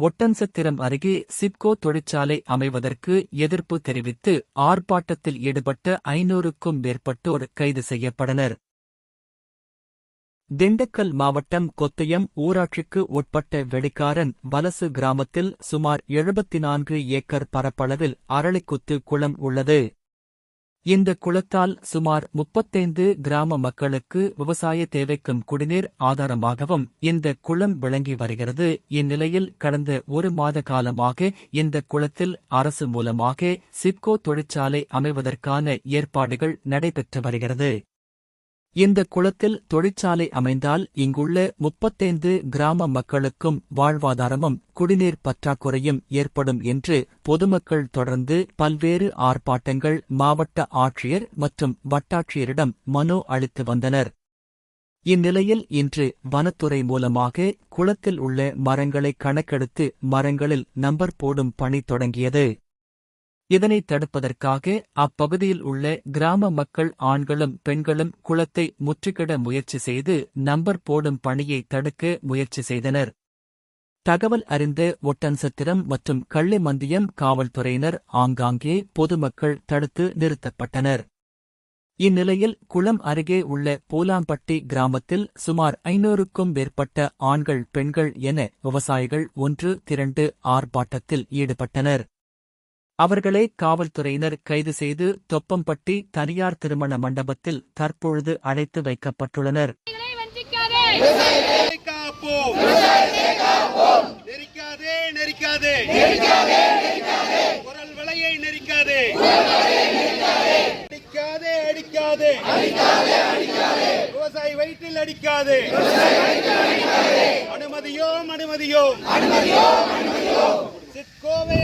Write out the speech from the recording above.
ஒட்டன்சத்திரம் அருகே சிப்கோ தொழிற்சாலை அமைவதற்கு எதிர்ப்பு தெரிவித்து ஆர்ப்பாட்டத்தில் ஈடுபட்ட ஐநூறுக்கும் மேற்பட்டோர் கைது செய்யப்பட்டனர். திண்டுக்கல் மாவட்டம் கொத்தயம் ஊராட்சிக்கு உட்பட்ட வெடிக்காரன் வலசு கிராமத்தில் சுமார் எழுபத்தி நான்கு ஏக்கர் பரப்பளவில் அரளிக்குத்து குளம் உள்ளது. இந்த குளத்தால் சுமார் முப்பத்தைந்து கிராம மக்களுக்கு விவசாய தேவைக்கும் குடிநீர் ஆதாரமாகவும் இந்த குளம் விளங்கி வருகிறது. இந்நிலையில் கடந்த ஒரு மாத காலமாக இந்த குளத்தில் அரசு மூலமாக சிப்கோ தொழிற்சாலை அமைவதற்கான ஏற்பாடுகள் நடைபெற்று வருகிறது. இந்த குளத்தில் தொழிற்சாலை அமைந்தால் இங்குள்ள முப்பத்தைந்து கிராம மக்களுக்கும் வாழ்வாதாரமும் குடிநீர் பற்றாக்குறையும் ஏற்படும் என்று பொதுமக்கள் தொடர்ந்து பல்வேறு ஆர்ப்பாட்டங்கள் மாவட்ட ஆட்சியர் மற்றும் வட்டாட்சியரிடம் மனு அளித்து வந்தனர். இந்நிலையில் இன்று வனத்துறை மூலமாக குளத்தில் உள்ள மரங்களை கணக்கெடுத்து மரங்களில் நம்பர் போடும் பணி தொடங்கியது. இதனை தடுப்பதற்காக அப்பகுதியில் உள்ள கிராம மக்கள் ஆண்களும் பெண்களும் குளத்தை முற்றுகிட முயற்சி செய்து நம்பர் போடும் பணியை தடுக்க முயற்சி செய்தனர். தகவல் அறிந்த ஒட்டன்சத்திரம் மற்றும் கள்ளிமந்தியம் காவல்துறையினர் ஆங்காங்கே பொதுமக்கள் தடுத்து நிறுத்தப்பட்டனர். இந்நிலையில் குளம் அருகே உள்ள பூலாம்பட்டி கிராமத்தில் சுமார் ஐநூறுக்கும் மேற்பட்ட ஆண்கள் பெண்கள் என விவசாயிகள் ஒன்று திரண்டு ஆர்ப்பாட்டத்தில் ஈடுபட்டனர். அவர்களை காவல்துறையினர் கைது செய்து தொப்பம்பட்டி தனியார் திருமண மண்டபத்தில் தற்பொழுது அடைத்து வைக்கப்பட்டுள்ளனர். விவசாயிகளை வஞ்சிக்காதே! காப்போம் நெரிக்காதே நெரிக்காதே! குரல் விலையை நெரிக்காதே! அடிக்காதே அடிக்காதே! விவசாயி வயிற்றில் அடிக்காதே! அனுமதியோம் அனுமதியோம்! சிட்கோவை